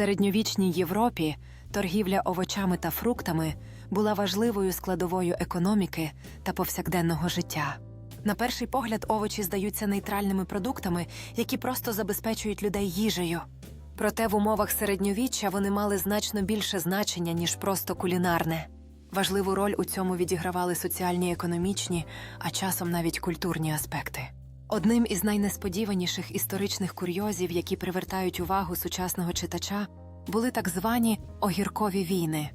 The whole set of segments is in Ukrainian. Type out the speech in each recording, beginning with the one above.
середньовічній Європі торгівля овочами та фруктами була важливою складовою економіки та повсякденного життя. На перший погляд, овочі здаються нейтральними продуктами, які просто забезпечують людей їжею. Проте в умовах середньовіччя вони мали значно більше значення, ніж просто кулінарне. Важливу роль у цьому відігравали соціальні, економічні, а часом навіть культурні аспекти. Одним із найнесподіваніших історичних курйозів, які привертають увагу сучасного читача, були так звані огіркові війни,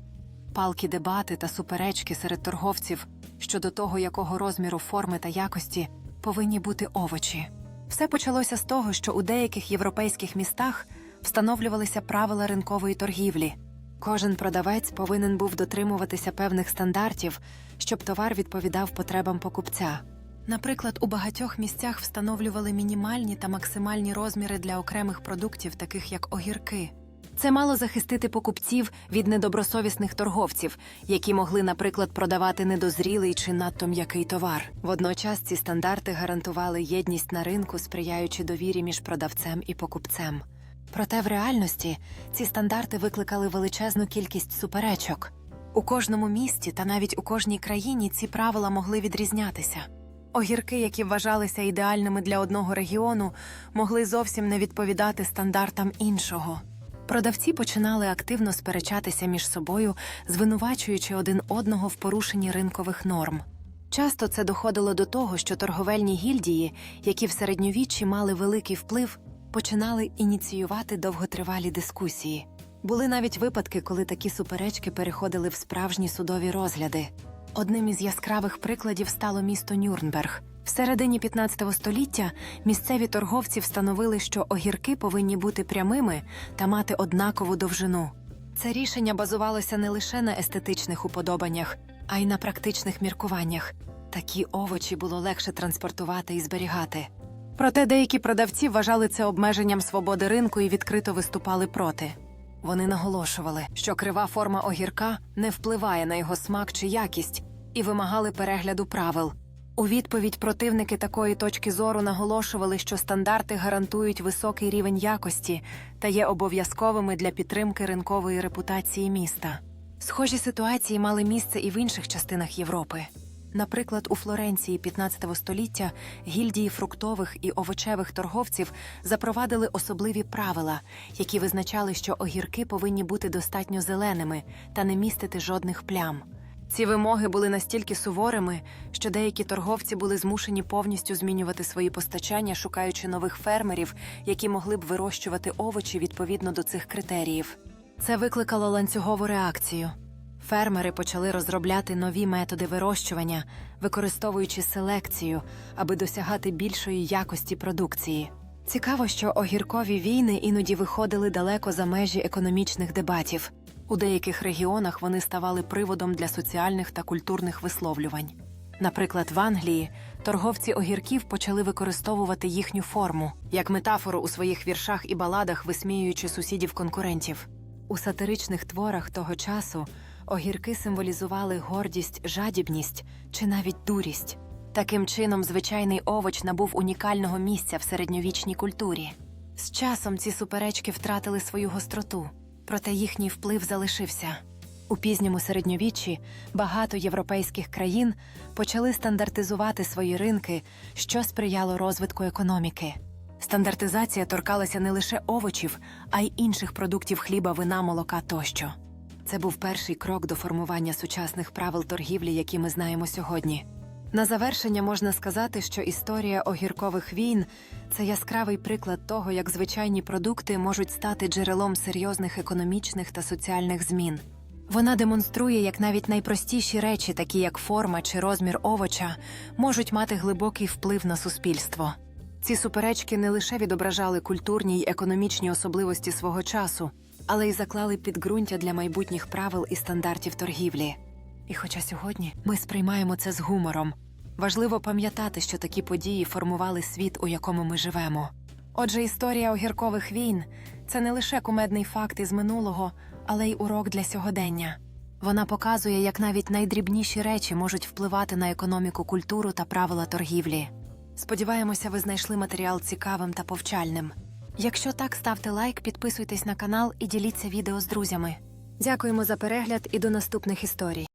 палкі дебати та суперечки серед торговців щодо того, якого розміру форми та якості повинні бути овочі. Все почалося з того, що у деяких європейських містах встановлювалися правила ринкової торгівлі. Кожен продавець повинен був дотримуватися певних стандартів, щоб товар відповідав потребам покупця. Наприклад, у багатьох місцях встановлювали мінімальні та максимальні розміри для окремих продуктів, таких як огірки. Це мало захистити покупців від недобросовісних торговців, які могли, наприклад, продавати недозрілий чи надто м'який товар. Водночас ці стандарти гарантували єдність на ринку, сприяючи довірі між продавцем і покупцем. Проте в реальності ці стандарти викликали величезну кількість суперечок. У кожному місті та навіть у кожній країні ці правила могли відрізнятися. Огірки, які вважалися ідеальними для одного регіону, могли зовсім не відповідати стандартам іншого. Продавці починали активно сперечатися між собою, звинувачуючи один одного в порушенні ринкових норм. Часто це доходило до того, що торговельні гільдії, які в середньовіччі мали великий вплив, починали ініціювати довготривалі дискусії. Були навіть випадки, коли такі суперечки переходили в справжні судові розгляди. Одним із яскравих прикладів стало місто Нюрнберг. В середині 15 століття місцеві торговці встановили, що огірки повинні бути прямими та мати однакову довжину. Це рішення базувалося не лише на естетичних уподобаннях, а й на практичних міркуваннях. Такі овочі було легше транспортувати і зберігати. Проте деякі продавці вважали це обмеженням свободи ринку і відкрито виступали проти. Вони наголошували, що крива форма огірка не впливає на його смак чи якість, і вимагали перегляду правил. У відповідь противники такої точки зору наголошували, що стандарти гарантують високий рівень якості та є обов'язковими для підтримки ринкової репутації міста. Схожі ситуації мали місце і в інших частинах Європи. Наприклад, у Флоренції 15 століття гільдії фруктових і овочевих торговців запровадили особливі правила, які визначали, що огірки повинні бути достатньо зеленими та не містити жодних плям. Ці вимоги були настільки суворими, що деякі торговці були змушені повністю змінювати свої постачання, шукаючи нових фермерів, які могли б вирощувати овочі відповідно до цих критеріїв. Це викликало ланцюгову реакцію. Фермери почали розробляти нові методи вирощування, використовуючи селекцію, аби досягати більшої якості продукції. Цікаво, що огіркові війни іноді виходили далеко за межі економічних дебатів. У деяких регіонах вони ставали приводом для соціальних та культурних висловлювань. Наприклад, в Англії торговці огірків почали використовувати їхню форму як метафору у своїх віршах і баладах, висміюючи сусідів конкурентів. У сатиричних творах того часу огірки символізували гордість, жадібність чи навіть дурість. Таким чином, звичайний овоч набув унікального місця в середньовічній культурі. З часом ці суперечки втратили свою гостроту, проте їхній вплив залишився. У пізньому середньовіччі багато європейських країн почали стандартизувати свої ринки, що сприяло розвитку економіки. Стандартизація торкалася не лише овочів, а й інших продуктів хліба, вина, молока тощо. Це був перший крок до формування сучасних правил торгівлі, які ми знаємо сьогодні. На завершення можна сказати, що історія огіркових війн це яскравий приклад того, як звичайні продукти можуть стати джерелом серйозних економічних та соціальних змін. Вона демонструє, як навіть найпростіші речі, такі як форма чи розмір овоча, можуть мати глибокий вплив на суспільство. Ці суперечки не лише відображали культурні й економічні особливості свого часу, але й заклали підґрунтя для майбутніх правил і стандартів торгівлі. І хоча сьогодні ми сприймаємо це з гумором, важливо пам'ятати, що такі події формували світ, у якому ми живемо. Отже, історія огіркових війн це не лише кумедний факт із минулого, але й урок для сьогодення. Вона показує, як навіть найдрібніші речі можуть впливати на економіку, культуру та правила торгівлі. Сподіваємося, ви знайшли матеріал цікавим та повчальним. Якщо так, ставте лайк, підписуйтесь на канал і діліться відео з друзями. Дякуємо за перегляд і до наступних історій.